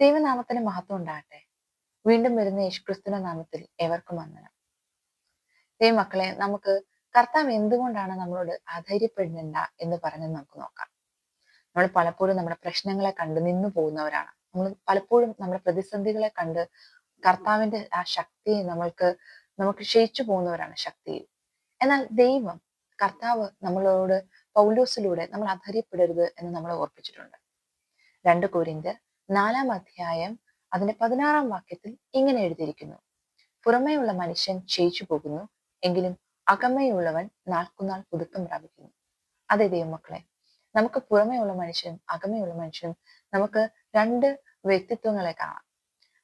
ദൈവനാമത്തിന് മഹത്വം ഉണ്ടാകട്ടെ. വീണ്ടും വരുന്ന യേശുക്രിസ്തുവിന്റെ നാമത്തിൽ ഏവർക്കും വന്ദനം. ദൈവമക്കളെ നമുക്ക് കർത്താവ് എന്തുകൊണ്ടാണ് നമ്മളോട് അധൈര്യപ്പെടുന്നില്ല എന്ന് പറഞ്ഞ് നമുക്ക് നോക്കാം. നമ്മൾ പലപ്പോഴും നമ്മുടെ പ്രശ്നങ്ങളെ കണ്ട് നിന്നു പോകുന്നവരാണ്. നമ്മൾ പലപ്പോഴും നമ്മുടെ പ്രതിസന്ധികളെ കണ്ട് കർത്താവിന്റെ ആ ശക്തി നമ്മൾക്ക് നമുക്ക് ക്ഷയിച്ചു പോകുന്നവരാണ് ശക്തിയിൽ എന്നാൽ ദൈവം കർത്താവ് നമ്മളോട് പൗലോസിലൂടെ നമ്മൾ അധൈര്യപ്പെടരുത് എന്ന് നമ്മളെ ഓർപ്പിച്ചിട്ടുണ്ട്. രണ്ട് കോരിന്ത് നാലാം അധ്യായം അതിന്റെ പതിനാറാം വാക്യത്തിൽ ഇങ്ങനെ എഴുതിയിരിക്കുന്നു. പുറമേയുള്ള മനുഷ്യൻ ക്ഷയിച്ചു പോകുന്നു എങ്കിലും അകമയുള്ളവൻ നാൾക്കുനാൾ പുതുക്കം പ്രാപിക്കുന്നു. അതെ ദൈവമക്കളെ നമുക്ക് പുറമേയുള്ള മനുഷ്യനും അകമയുള്ള മനുഷ്യനും നമുക്ക് രണ്ട് വ്യക്തിത്വങ്ങളെ കാണാം.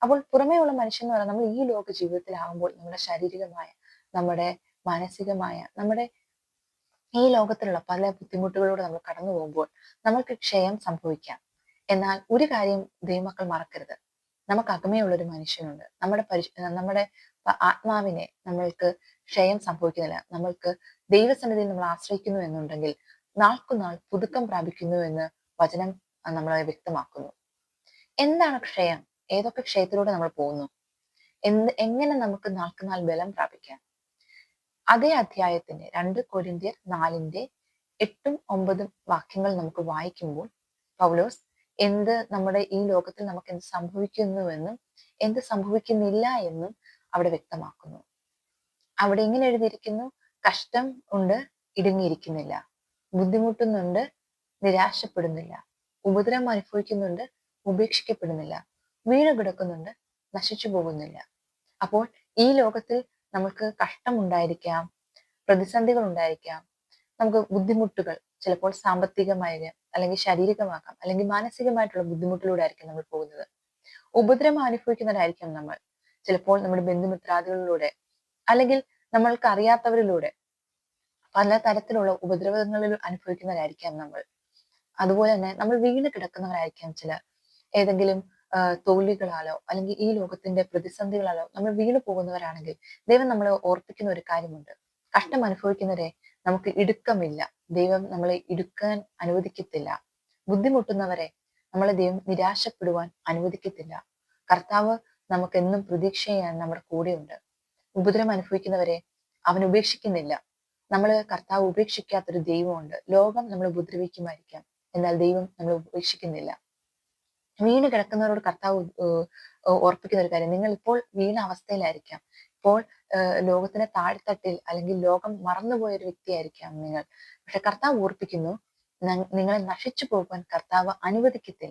അപ്പോൾ പുറമേയുള്ള മനുഷ്യൻ എന്ന് പറഞ്ഞാൽ നമ്മൾ ഈ ലോക ജീവിതത്തിലാകുമ്പോൾ നമ്മുടെ ശാരീരികമായ നമ്മുടെ മാനസികമായ നമ്മുടെ ഈ ലോകത്തിലുള്ള പല ബുദ്ധിമുട്ടുകളോട് നമ്മൾ കടന്നു പോകുമ്പോൾ നമുക്ക് ക്ഷയം സംഭവിക്കാം. എന്നാൽ ഒരു കാര്യം ദൈവമക്കൾ മറക്കരുത്. നമുക്ക് അകമയുള്ള ഒരു മനുഷ്യനുണ്ട്. നമ്മുടെ പരി നമ്മുടെ ആത്മാവിനെ നമ്മൾക്ക് ക്ഷയം സംഭവിക്കുന്നില്ല. നമ്മൾക്ക് ദൈവസന്നിധിയിൽ നമ്മൾ ആശ്രയിക്കുന്നു എന്നുണ്ടെങ്കിൽ നാൾക്കുനാൾ പുതുക്കം പ്രാപിക്കുന്നു എന്ന് വചനം നമ്മളെ വ്യക്തമാക്കുന്നു. എന്താണ് ക്ഷയം? ഏതൊക്കെ ക്ഷയത്തിലൂടെ നമ്മൾ പോകുന്നു? എന്ത് എങ്ങനെ നമുക്ക് നാൾക്കുനാൾ ബലം പ്രാപിക്കാം? അതേ അധ്യായത്തിന്റെ രണ്ട് കൊരിന്തിയർ നാലിന്റെ എട്ടും ഒമ്പതും വാക്യങ്ങൾ നമുക്ക് വായിക്കുമ്പോൾ പൗലോസ് എന്ത് നമ്മുടെ ഈ ലോകത്തിൽ നമുക്ക് എന്ത് സംഭവിക്കുന്നുവെന്നും എന്ത് സംഭവിക്കുന്നില്ല എന്നും അവിടെ വ്യക്തമാക്കുന്നു. അവിടെ ഇങ്ങനെ എഴുതിയിരിക്കുന്നു കഷ്ടം ഉണ്ട് ഇടുങ്ങിയിരിക്കുന്നില്ല. ബുദ്ധിമുട്ടുന്നുണ്ട് നിരാശപ്പെടുന്നില്ല. ഉപദ്രവം അനുഭവിക്കുന്നുണ്ട് ഉപേക്ഷിക്കപ്പെടുന്നില്ല. വീണ് കിടക്കുന്നുണ്ട് നശിച്ചു പോകുന്നില്ല. അപ്പോൾ ഈ ലോകത്തിൽ നമുക്ക് കഷ്ടമുണ്ടായിരിക്കാം പ്രതിസന്ധികൾ ഉണ്ടായിരിക്കാം. നമുക്ക് ബുദ്ധിമുട്ടുകൾ ചിലപ്പോൾ സാമ്പത്തികമായിരിക്കാം അല്ലെങ്കിൽ ശാരീരികമാകാം അല്ലെങ്കിൽ മാനസികമായിട്ടുള്ള ബുദ്ധിമുട്ടിലൂടെ ആയിരിക്കും നമ്മൾ പോകുന്നത്. ഉപദ്രവം അനുഭവിക്കുന്നവരായിരിക്കും നമ്മൾ. ചിലപ്പോൾ നമ്മുടെ ബന്ധുമിത്രാദികളിലൂടെ അല്ലെങ്കിൽ നമ്മൾക്ക് അറിയാത്തവരിലൂടെ പല തരത്തിലുള്ള ഉപദ്രവങ്ങളിൽ അനുഭവിക്കുന്നവരായിരിക്കാം നമ്മൾ. അതുപോലെ തന്നെ നമ്മൾ വീണ് കിടക്കുന്നവരായിരിക്കാം ചില. ഏതെങ്കിലും തോൽവികളാലോ അല്ലെങ്കിൽ ഈ ലോകത്തിന്റെ പ്രതിസന്ധികളാലോ നമ്മൾ വീണു പോകുന്നവരാണെങ്കിൽ ദൈവം നമ്മളെ ഓർപ്പിക്കുന്ന ഒരു കാര്യമുണ്ട്. കഷ്ടം അനുഭവിക്കുന്നവരെ നമുക്ക് ഇടുക്കമില്ല. ദൈവം നമ്മളെ ഇടുക്കാൻ അനുവദിക്കത്തില്ല. ബുദ്ധിമുട്ടുന്നവരെ നമ്മളെ ദൈവം നിരാശപ്പെടുവാൻ അനുവദിക്കത്തില്ല. കർത്താവ് നമുക്ക് എന്നും പ്രതീക്ഷ ചെയ്യാൻ നമ്മുടെ കൂടെയുണ്ട്. ഉപദ്രവം അനുഭവിക്കുന്നവരെ അവൻ ഉപേക്ഷിക്കുന്നില്ല. നമ്മൾ കർത്താവ് ഉപേക്ഷിക്കാത്തൊരു ദൈവമുണ്ട്. ലോകം നമ്മൾ ഉപദ്രവിക്കുമായിരിക്കാം. എന്നാൽ ദൈവം നമ്മൾ ഉപേക്ഷിക്കുന്നില്ല. വീണ് കിടക്കുന്നവരോട് കർത്താവ് ഓർപ്പിക്കുന്ന ഒരു കാര്യം. നിങ്ങൾ ഇപ്പോൾ വീണ അവസ്ഥയിലായിരിക്കാം. ഇപ്പോൾ ലോകത്തിന്റെ താഴ്ത്തട്ടിൽ അല്ലെങ്കിൽ ലോകം മറന്നുപോയ ഒരു വ്യക്തിയായിരിക്കാം നിങ്ങൾ. പക്ഷെ കർത്താവ് ഓർപ്പിക്കുന്നു നിങ്ങളെ നശിച്ചു പോകാൻ കർത്താവ് അനുവദിക്കത്തില്ല.